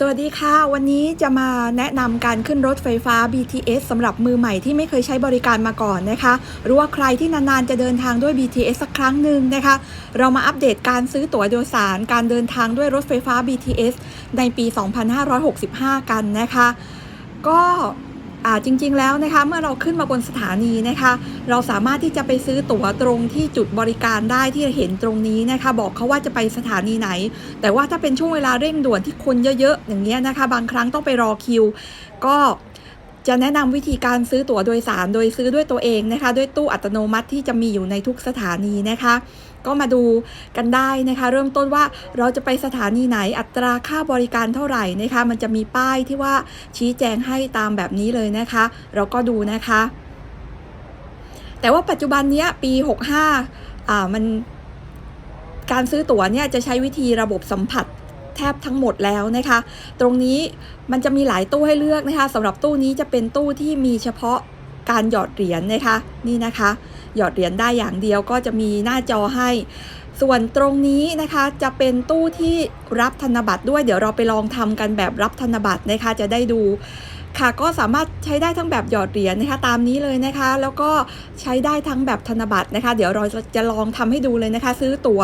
สวัสดีค่ะ วันนี้จะมาแนะนำการขึ้นรถไฟฟ้า BTS สำหรับมือใหม่ที่ไม่เคยใช้บริการมาก่อนนะคะ หรือว่าใครที่นานๆจะเดินทางด้วย BTS สักครั้งหนึ่งนะคะ เรามาอัปเดตการซื้อตั๋วโดยสาร การเดินทางด้วยรถไฟฟ้า BTS ในปี 2565 กันนะคะ ก็ จริงๆแล้วนะคะเมื่อเราขึ้นมาบนสถานีนะคะ เราสามารถที่จะไปซื้อตั๋วตรงที่จุดบริการได้ที่เห็นตรงนี้นะคะ บอกเขาว่าจะไปสถานีไหน แต่ว่าถ้าเป็นช่วงเวลาเร่งด่วนที่คนเยอะๆอย่างเงี้ยนะคะ บางครั้งต้องไปรอคิว ก็ จะแนะนำวิธีการซื้อตั๋วโดยสารโดยซื้อด้วยตัวเองนะคะ ด้วยตู้อัตโนมัติที่จะมีอยู่ในทุกสถานีนะคะ ก็มาดูกันได้นะคะ เริ่มต้นว่าเราจะไปสถานีไหนอัตราค่าบริการเท่าไหร่นะคะ มันจะมีป้ายที่ว่าชี้แจงให้ตามแบบนี้เลยนะคะ เราก็ดูนะคะ แต่ว่าปัจจุบันเนี้ยปี 65อ่ามันการซื้อตั๋วเนี่ยจะใช้วิธีระบบสัมผัส แทบทั้งหมดแล้วนะคะ ตรงนี้มันจะมีหลายตู้ให้เลือกนะคะสำหรับตู้นี้จะเป็นตู้ที่มีเฉพาะการหยอดเหรียญนะคะนี่นะคะ หยอดเหรียญได้อย่างเดียวก็จะมีหน้าจอให้ ส่วนตรงนี้นะคะจะเป็นตู้ที่รับธนบัตรด้วย เดี๋ยวเราไปลองทำกันแบบรับธนบัตรนะคะจะได้ดู ค่ะก็สามารถใช้ได้ทั้งแบบหยอดเหรียญนะคะตามนี้เลยนะคะ แล้วก็ใช้ได้ทั้งแบบธนบัตรนะคะ เดี๋ยวเราจะลองทำให้ดูเลยนะคะ ซื้อตั๋ว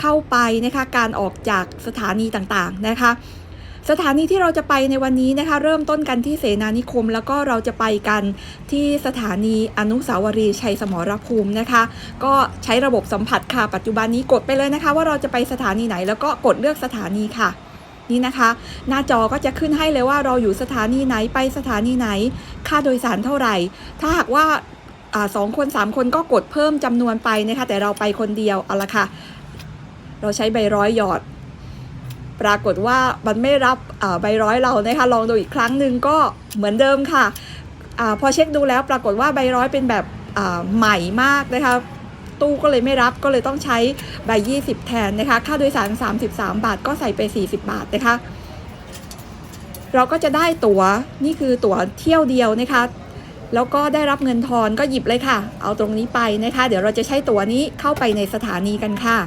เข้าไปนะคะ การออกจากสถานีต่างๆนะคะสถานีที่เราจะไปในวันนี้นะคะ เริ่มต้นกันที่เสนานิคม แล้วก็เราจะไปกันที่สถานีอนุสาวรีย์ชัยสมรภูมินะคะ ก็ใช้ระบบสัมผัสค่ะปัจจุบันนี้กดไปเลยนะคะ ว่าเราจะไปสถานีไหนแล้วก็กดเลือกสถานีค่ะ นี่นะคะ หน้าจอก็จะขึ้นให้เลยว่าเราอยู่สถานีไหนไปสถานีไหน ค่าโดยสารเท่าไหร่ ถ้าหากว่าอสองคนสามคนก็กดเพิ่มจำนวนไปนะคะแต่เราไปคนเดียวเอาละค่ะ เราใช้ใบร้อยหยอด ปรากฏว่ามันไม่รับใบร้อยเรานะคะลองดูอีกครั้งหนึ่งก็เหมือนเดิมค่ะอพอเช็คดูแล้วปรากฏว่าใบร้อยเป็นแบบใหม่มากนะคะ ตู้ก็เลยไม่รับก็เลยต้องใช้ใบ 20 แทนนะคะ ค่าโดยสาร 33 บาทก็ใส่ไป 40 บาทนะคะ เราก็จะได้ตั๋วนี่คือตั๋วเที่ยวเดียวนะคะ แล้วก็ได้รับเงินทอนก็หยิบเลยค่ะ เอาตรงนี้ไปนะคะ เดี๋ยวเราจะใช้ตั๋วนี้เข้าไปในสถานีกันค่ะ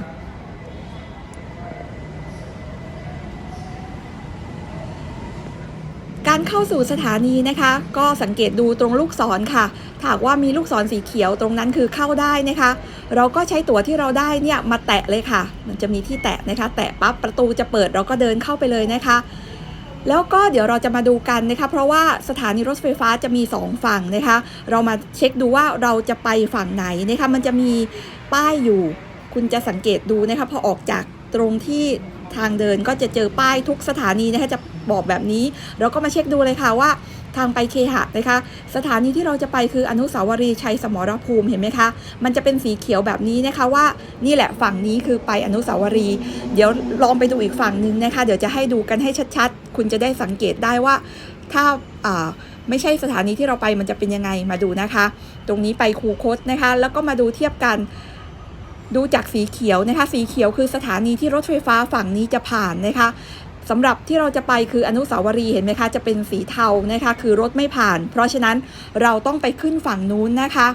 การเข้าสู่สถานีนะคะ ก็สังเกตดูตรงลูกศรค่ะถ้าหากว่ามีลูกศรสีเขียวตรงนั้นคือเข้าได้นะคะ เราก็ใช้ตั๋วที่เราได้เนี่ยมาแตะเลยค่ะ มันจะมีที่แตะนะคะ แตะปั๊บประตูจะเปิดเราก็เดินเข้าไปเลยนะคะ แล้วก็เดี๋ยวเราจะมาดูกันนะคะ เพราะว่าสถานีรถไฟฟ้าจะมี 2 ฝั่งนะคะ เรามาเช็คดูว่าเราจะไปฝั่งไหนนะคะ มันจะมีป้ายอยู่ คุณจะสังเกตดูนะคะพอออกจากตรงที่ ทางเดินก็จะเจอป้ายทุกสถานีนะคะจะบอกแบบนี้ เราก็มาเช็คดูเลยค่ะว่าทางไปเคหะนะคะ สถานีที่เราจะไปคืออนุสาวรีย์ชัยสมรภูมิเห็นไหมคะ มันจะเป็นสีเขียวแบบนี้นะคะว่านี่แหละฝั่งนี้คือไปอนุสาวรีย์เดี๋ยวลองไปดูอีกฝั่งหนึ่งนะคะ เดี๋ยวจะให้ดูกันให้ชัดๆ คุณจะได้สังเกตได้ว่า ถ้าไม่ใช่สถานีที่เราไปมันจะเป็นยังไงมาดูนะคะ ตรงนี้ไปคูคตนะคะ แล้วก็มาดูเทียบกัน ดูจากสีเขียวนะคะ สีเขียวคือสถานีที่รถไฟฟ้าฝั่งนี้จะผ่านนะคะสำหรับที่เราจะไปคืออนุสาวรีย์เห็นไหมคะจะเป็นสีเทานะคะคือรถไม่ผ่าน เพราะฉะนั้นเราต้องไปขึ้นฝั่งนู้นนะคะ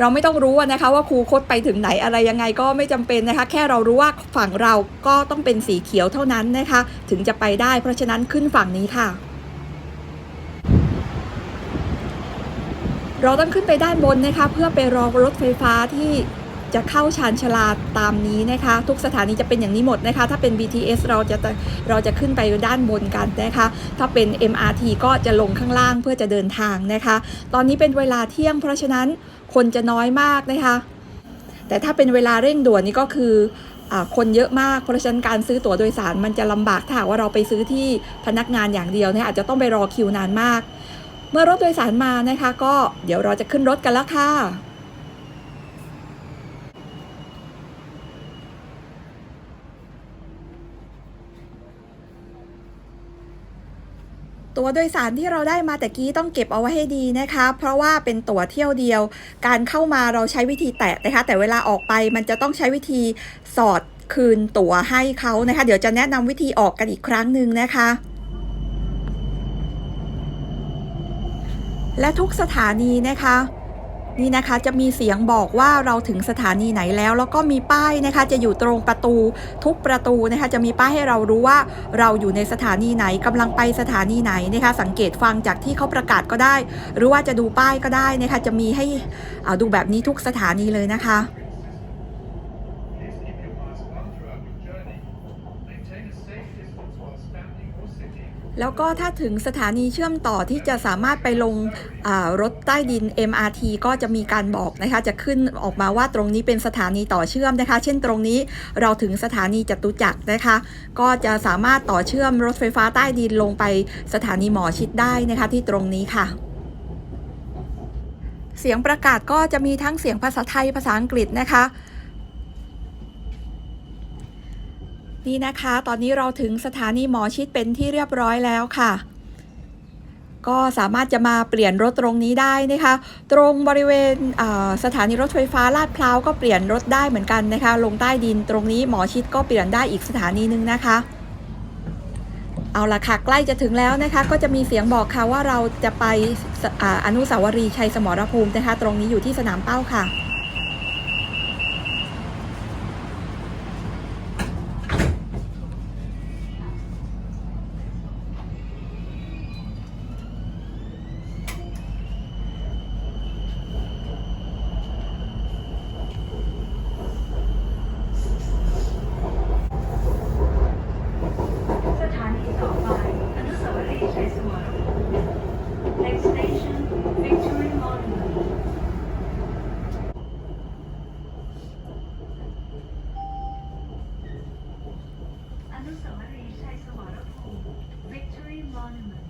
เราไม่ต้องรู้นะคะว่าครูคดไปถึงไหนอะไรยังไงก็ไม่จำเป็นนะคะ แค่เรารู้ว่าฝั่งเราก็ต้องเป็นสีเขียวเท่านั้นนะคะ ถึงจะไปได้ เพราะฉะนั้นขึ้นฝั่งนี้ค่ะ เราต้องขึ้นไปด้านบนนะคะ เพื่อไปรอรถไฟฟ้าที่จะเข้าชานชาลาตามนี้นะคะ ทุกสถานีจะเป็นอย่างนี้หมดนะคะ ถ้าเป็น BTS เราจะเราจะขึ้นไปด้านบนกันนะคะ ถ้าเป็น MRT ก็จะลงข้างล่างเพื่อจะเดินทางนะคะ ตอนนี้เป็นเวลาเที่ยง เพราะฉะนั้นคนจะน้อยมากนะคะ แต่ถ้าเป็นเวลาเร่งด่วนนี่ก็คืออคนเยอะมากเพราะฉะนั้นการซื้อตั๋วโดยสารมันจะลำบากถ้าหากว่าเราไปซื้อที่พนักงานอย่างเดียวเนี่ยอาจจะต้องไปรอคิวนานมาก เมื่อรถโดยสารมานะคะ ก็เดี๋ยวเราจะขึ้นรถกันแล้วค่ะตั๋วโดยสารที่เราได้มาแต่กี้ต้องเก็บเอาไว้ให้ดีนะคะ เพราะว่าเป็นตั๋วเที่ยวเดียว การเข้ามาเราใช้วิธีแตะนะคะ แต่เวลาออกไปมันจะต้องใช้วิธีสอดคืนตั๋วให้เขานะคะ เดี๋ยวจะแนะนำวิธีออกกันอีกครั้งหนึ่งนะคะ และทุกสถานีนะคะ นี่นะคะจะมีเสียงบอกว่าเราถึงสถานีไหนแล้ว แล้วก็มีป้ายนะคะ จะอยู่ตรงประตูทุกประตูนะคะ จะมีป้ายให้เรารู้ว่าเราอยู่ในสถานีไหนกำลังไปสถานีไหนนะคะ สังเกตฟังจากที่เขาประกาศก็ได้ หรือว่าจะดูป้ายก็ได้นะคะ จะมีให้อ่าดูแบบนี้ทุกสถานีเลยนะคะ แล้วก็ถ้าถึงสถานีเชื่อมต่อที่จะสามารถไปลงรถใต้ดิน MRT ก็จะมีการบอกนะคะ จะขึ้นออกมาว่าตรงนี้เป็นสถานีต่อเชื่อมนะคะ เช่นตรงนี้เราถึงสถานีจตุจักรนะคะ ก็จะสามารถต่อเชื่อมรถไฟฟ้าใต้ดินลงไปสถานีหมอชิดได้นะคะที่ตรงนี้ค่ะเสียงประกาศก็จะมีทั้งเสียงภาษาไทยภาษาอังกฤษนะคะ นี่นะคะ ตอนนี้เราถึงสถานีหมอชิดเป็นที่เรียบร้อยแล้วค่ะ ก็สามารถจะมาเปลี่ยนรถตรงนี้ได้นะคะ ตรงบริเวณสถานีรถไฟฟ้าลาดพร้าวก็เปลี่ยนรถได้เหมือนกันนะคะ ลงใต้ดินตรงนี้หมอชิดก็เปลี่ยนได้อีกสถานีหนึ่งนะคะ เอาละค่ะ ใกล้จะถึงแล้วนะคะ ก็จะมีเสียงบอกค่ะว่าเราจะไปออนุสาวรีย์ชัยสมรภูมินะคะ ตรงนี้อยู่ที่สนามเป้าค่ะ สถานีต่อไปอนุสาวรีย์ชัยสมรภูมิ Next station Victory Monument อนุสาวรีย์ชัยสมรภูมิ Victory Monument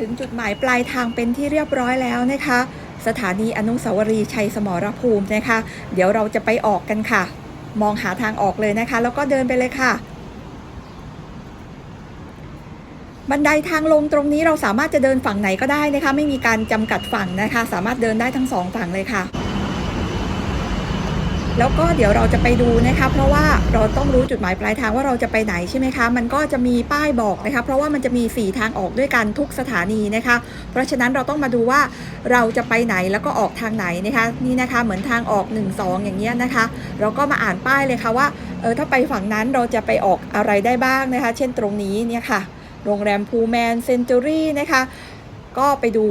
ถึงจุดหมายปลายทางเป็นที่เรียบร้อยแล้วนะคะ สถานีอนุสาวรีย์ชัยสมรภูมินะคะ เดี๋ยวเราจะไปออกกันค่ะ มองหาทางออกเลยนะคะ แล้วก็เดินไปเลยค่ะ บันไดทางลงตรงนี้เราสามารถจะเดินฝั่งไหนก็ได้นะคะ ไม่มีการจำกัดฝั่งนะคะ สามารถเดินได้ทั้งสองฝั่งเลยค่ะ แล้วก็เดี๋ยวเราจะไปดูนะคะ เพราะว่าเราต้องรู้จุดหมายปลายทางว่าเราจะไปไหนใช่ไหมคะ มันก็จะมีป้ายบอกนะคะ เพราะว่ามันจะมี 4 ทางออกด้วยกันทุกสถานีนะคะ เพราะฉะนั้นเราต้องมาดูว่าเราจะไปไหนแล้วก็ออกทางไหนนะคะ นี่นะคะเหมือนทางออก 1 2 อย่างเงี้ยนะคะ เราก็มาอ่านป้ายเลยค่ะว่าเออถ้าไปฝั่งนั้นเราจะไปออกอะไรได้บ้างนะคะ เช่นตรงนี้เนี่ยค่ะ โรงแรมพูแมนเซนจูรี่นะคะ ก็ไปดู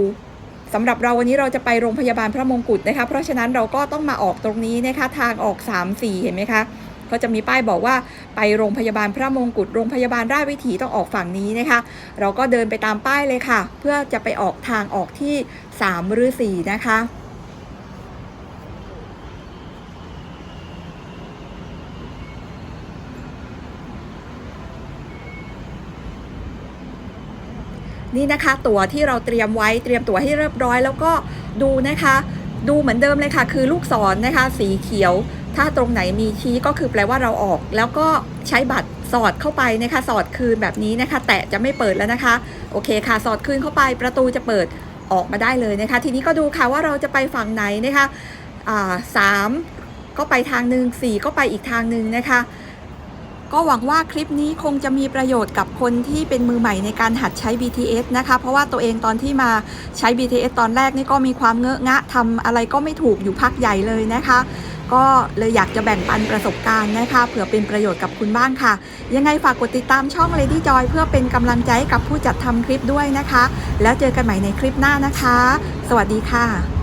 สำหรับเราวันนี้เราจะไปโรงพยาบาลพระมงกุฎนะคะ เพราะฉะนั้นเราก็ต้องมาออกตรงนี้นะคะ ทางออก 3 4 เห็นไหมคะ ก็จะมีป้ายบอกว่าไปโรงพยาบาลพระมงกุฎโรงพยาบาลราชวิถีต้องออกฝั่งนี้นะคะ เราก็เดินไปตามป้ายเลยค่ะ เพื่อจะไปออกทางออกที่ 3 หรือ 4 นะคะ นี่นะคะตั๋วที่เราเตรียมไว้เตรียมตั๋วให้เรียบร้อย แล้วก็ดูนะคะ ดูเหมือนเดิมเลยค่ะ คือลูกศรนนะคะ สีเขียว ถ้าตรงไหนมีชี้ก็คือแปลว่าเราออก แล้วก็ใช้บัตรสอดเข้าไปนะคะ สอดคืนแบบนี้นะคะ แตะจะไม่เปิดแล้วนะคะ โอเคค่ะ สอดคืนเข้าไปประตูจะเปิดออกมาได้เลยนะคะ ทีนี้ก็ดูค่ะว่าเราจะไปฝั่งไหนนะคะสามก็ไปทางหนึ่งสี่ก็ไปอีกทางหนึ่งนะคะ ก็หวังว่าคลิปนี้คงจะมีประโยชน์กับคนที่เป็นมือใหม่ในการหัดใช้ BTS นะคะ เพราะว่าตัวเองตอนที่มาใช้ BTS ตอนแรกนี่ก็มีความเงอะงะทำอะไรก็ไม่ถูกอยู่พักใหญ่เลยนะคะ ก็เลยอยากจะแบ่งปันประสบการณ์นะคะ เผื่อเป็นประโยชน์กับคุณบ้างค่ะ ยังไงฝากกดติดตามช่อง Lady Joy เพื่อเป็นกำลังใจให้กับผู้จัดทำคลิปด้วยนะคะ แล้วเจอกันใหม่ในคลิปหน้านะคะ สวัสดีค่ะ